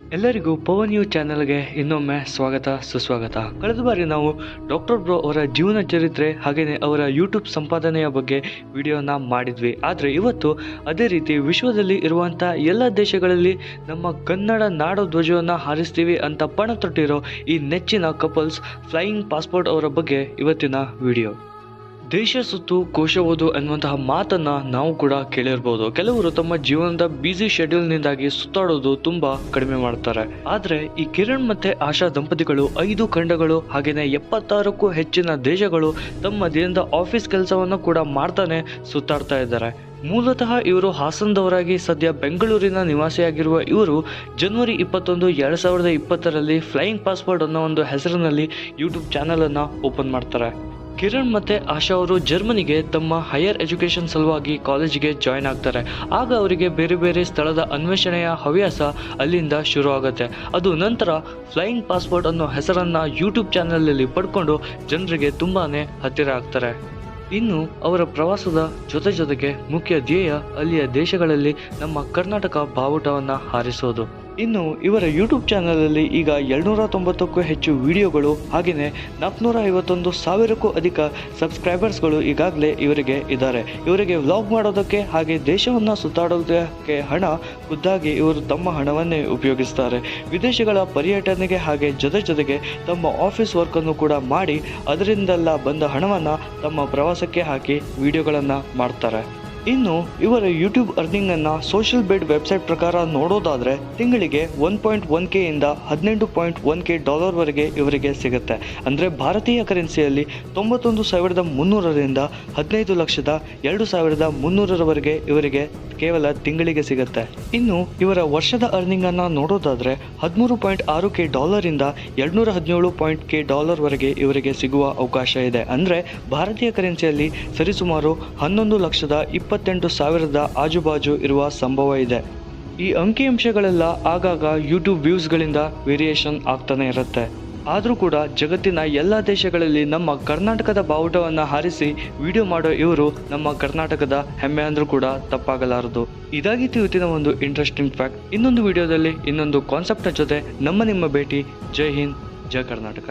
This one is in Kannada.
ಎಲ್ಲರಿಗೂ ಪವನ್ ಯು ಚಾನೆಲ್ಗೆ ಇನ್ನೊಮ್ಮೆ ಸ್ವಾಗತ, ಸುಸ್ವಾಗತ. ಕಳೆದ ಬಾರಿ ನಾವು ಡಾಕ್ಟರ್ ಬ್ರೋ ಅವರ ಜೀವನ ಚರಿತ್ರೆ ಹಾಗೆಯೇ ಅವರ ಯೂಟ್ಯೂಬ್ ಸಂಪಾದನೆಯ ಬಗ್ಗೆ ವಿಡಿಯೋನ ಮಾಡಿದ್ವಿ. ಆದರೆ ಇವತ್ತು ಅದೇ ರೀತಿ ವಿಶ್ವದಲ್ಲಿ ಇರುವಂಥ ಎಲ್ಲ ದೇಶಗಳಲ್ಲಿ ನಮ್ಮ ಕನ್ನಡ ನಾಡು ಧ್ವಜವನ್ನು ಹಾರಿಸ್ತೀವಿ ಅಂತ ಪಣ ತೊಟ್ಟಿರೋ ಈ ನೆಚ್ಚಿನ ಕಪಲ್ಸ್ ಫ್ಲೈಯಿಂಗ್ ಪಾಸ್ಪೋರ್ಟ್ ಅವರ ಬಗ್ಗೆ ಇವತ್ತಿನ ವಿಡಿಯೋ. ದೇಶ ಸುತ್ತು ಕೋಶ ಓದು ಅನ್ನುವಂತಹ ಮಾತನ್ನ ನಾವು ಕೂಡ ಕೇಳಿರ್ಬೋದು. ಕೆಲವರು ತಮ್ಮ ಜೀವನದ ಬ್ಯುಸಿ ಶೆಡ್ಯೂಲ್ನಿಂದಾಗಿ ಸುತ್ತಾಡೋದು ತುಂಬಾ ಕಡಿಮೆ ಮಾಡ್ತಾರೆ. ಆದ್ರೆ ಈ ಕಿರಣ್ ಮತ್ತೆ ಆಶಾ ದಂಪತಿಗಳು ಐದು ಖಂಡಗಳು ಹಾಗೇನೆ ಎಪ್ಪತ್ತಾರಕ್ಕೂ ಹೆಚ್ಚಿನ ದೇಶಗಳು ತಮ್ಮ ದಿನದ ಆಫೀಸ್ ಕೆಲಸವನ್ನು ಕೂಡ ಮಾಡ್ತಾನೆ ಸುತ್ತಾಡ್ತಾ ಇದ್ದಾರೆ. ಮೂಲತಃ ಇವರು ಹಾಸನದವರಾಗಿ ಸದ್ಯ ಬೆಂಗಳೂರಿನ ನಿವಾಸಿಯಾಗಿರುವ ಇವರು ಜನವರಿ ಇಪ್ಪತ್ತೊಂದು ಎರಡು ಸಾವಿರದ ಇಪ್ಪತ್ತರಲ್ಲಿ ಫ್ಲೈಯಿಂಗ್ ಪಾಸ್ಪೋರ್ಟ್ ಅನ್ನೋ ಒಂದು ಹೆಸರಿನಲ್ಲಿ ಯೂಟ್ಯೂಬ್ ಚಾನಲನ್ನು ಓಪನ್ ಮಾಡ್ತಾರೆ. ಕಿರಣ್ ಮತ್ತೆ ಆಶಾ ಅವರು ಜರ್ಮನಿಗೆ ತಮ್ಮ ಹೈಯರ್ ಎಜುಕೇಶನ್ ಸಲುವಾಗಿ ಕಾಲೇಜಿಗೆ ಜಾಯ್ನ್ ಆಗ್ತಾರೆ. ಆಗ ಅವರಿಗೆ ಬೇರೆ ಬೇರೆ ಸ್ಥಳದ ಅನ್ವೇಷಣೆಯ ಹವ್ಯಾಸ ಅಲ್ಲಿಂದ ಶುರು ಆಗುತ್ತೆ ಅದು ನಂತರ ಫ್ಲೈಯಿಂಗ್ ಪಾಸ್ಪೋರ್ಟ್ ಅನ್ನೋ ಹೆಸರನ್ನ ಯೂಟ್ಯೂಬ್ ಚಾನಲಲ್ಲಿ ಪಡ್ಕೊಂಡು ಜನರಿಗೆ ತುಂಬಾನೇ ಹತ್ತಿರ ಆಗ್ತಾರೆ. ಇನ್ನು ಅವರ ಪ್ರವಾಸದ ಜೊತೆ ಜೊತೆಗೆ ಮುಖ್ಯ ಧ್ಯೇಯ ಅಲ್ಲಿಯ ದೇಶಗಳಲ್ಲಿ ನಮ್ಮ ಕರ್ನಾಟಕ ಬಾವುಟವನ್ನು ಹಾರಿಸೋದು. ಇನ್ನು ಇವರ ಯೂಟ್ಯೂಬ್ ಚಾನಲಲ್ಲಿ ಈಗ ಎರಡ್ನೂರ ತೊಂಬತ್ತಕ್ಕೂ ಹೆಚ್ಚು ವಿಡಿಯೋಗಳು ಹಾಗೆಯೇ ನಾಲ್ಕುನೂರ ಐವತ್ತೊಂದು ಸಾವಿರಕ್ಕೂ ಅಧಿಕ ಸಬ್ಸ್ಕ್ರೈಬರ್ಸ್ಗಳು ಈಗಾಗಲೇ ಇವರಿಗೆ ಇದ್ದಾರೆ. ಇವರಿಗೆ ವ್ಲಾಗ್ ಮಾಡೋದಕ್ಕೆ ಹಾಗೆ ದೇಶವನ್ನು ಸುತ್ತಾಡೋದಕ್ಕೆ ಹಣ, ಖುದ್ದಾಗಿ ಇವರು ತಮ್ಮ ಹಣವನ್ನೇ ಉಪಯೋಗಿಸ್ತಾರೆ. ವಿದೇಶಗಳ ಪರ್ಯಟನೆಗೆ ಹಾಗೆ ಜೊತೆ ಜೊತೆಗೆ ತಮ್ಮ ಆಫೀಸ್ ವರ್ಕನ್ನು ಕೂಡ ಮಾಡಿ, ಅದರಿಂದೆಲ್ಲ ಬಂದ ಹಣವನ್ನು ತಮ್ಮ ಪ್ರವಾಸಕ್ಕೆ ಹಾಕಿ ವಿಡಿಯೋಗಳನ್ನು ಮಾಡ್ತಾರೆ. ಇನ್ನು ಇವರ ಯೂಟ್ಯೂಬ್ ಅರ್ನಿಂಗ್ ಅನ್ನ ಸೋಷಿಯಲ್ ಬೆಡ್ ವೆಬ್ಸೈಟ್ ಪ್ರಕಾರ ನೋಡೋದಾದ್ರೆ ತಿಂಗಳಿಗೆ ಒನ್ ಪಾಯಿಂಟ್ ಒನ್ ಕೆ ಇಂದ ಹದಿನೆಂಟು ಪಾಯಿಂಟ್ ಒನ್ ಕೆ ಡಾಲರ್ ವರೆಗೆ ಇವರಿಗೆ ಸಿಗುತ್ತೆ. ಅಂದ್ರೆ ಭಾರತೀಯ ಕರೆನ್ಸಿಯಲ್ಲಿ ತೊಂಬತ್ತೊಂದು ಸಾವಿರದ ಮುನ್ನೂರರಿಂದ ಹದಿನೈದು ಲಕ್ಷದ ಎರಡು ಸಾವಿರದ ಮುನ್ನೂರರವರೆಗೆ ಇವರಿಗೆ ಕೇವಲ ತಿಂಗಳಿಗೆ ಸಿಗುತ್ತೆ. ಇನ್ನು ಇವರ ವರ್ಷದ ಅರ್ನಿಂಗ್ ಅನ್ನ ನೋಡೋದಾದ್ರೆ ಹದಿಮೂರು ಪಾಯಿಂಟ್ ಆರು ಕೆ ಡಾಲರ್ ಇಂದ ಎರಡ್ನೂರ ಹದಿನೇಳು ಪಾಯಿಂಟ್ ಕೆ ಡಾಲರ್ ವರೆಗೆ ಇವರಿಗೆ ಸಿಗುವ ಅವಕಾಶ ಇದೆ. ಅಂದ್ರೆ ಭಾರತೀಯ ಕರೆನ್ಸಿಯಲ್ಲಿ ಸರಿಸುಮಾರು ಹನ್ನೊಂದು ಲಕ್ಷದ ಇಪ್ಪತ್ತೆಂಟು ಸಾವಿರದ ಆಜುಬಾಜು ಇರುವ ಸಂಭವ ಇದೆ. ಈ ಅಂಕಿಅಂಶಗಳೆಲ್ಲ ಆಗಾಗ ಯೂಟ್ಯೂಬ್ ವ್ಯೂಸ್ಗಳಿಂದ ವೇರಿಯೇಷನ್ ಆಗ್ತಾನೆ ಇರುತ್ತೆ. ಆದರೂ ಕೂಡ ಜಗತ್ತಿನ ಎಲ್ಲ ದೇಶಗಳಲ್ಲಿ ನಮ್ಮ ಕರ್ನಾಟಕದ ಬಾವುಟವನ್ನು ಹಾರಿಸಿ ವಿಡಿಯೋ ಮಾಡೋ ಇವರು ನಮ್ಮ ಕರ್ನಾಟಕದ ಹೆಮ್ಮೆ ಅಂದರೂ ಕೂಡ ತಪ್ಪಾಗಲಾರದು. ಇದಾಗಿತ್ತು ಇವತ್ತಿನ ಒಂದು ಇಂಟ್ರೆಸ್ಟಿಂಗ್ ಫ್ಯಾಕ್ಟ್ ಇನ್ನೊಂದು ವಿಡಿಯೋದಲ್ಲಿ ಇನ್ನೊಂದು ಕಾನ್ಸೆಪ್ಟ್ನ ಜೊತೆ ನಮ್ಮ ನಿಮ್ಮ ಭೇಟಿ. ಜೈ ಹಿಂದ್, ಜೈ ಕರ್ನಾಟಕ.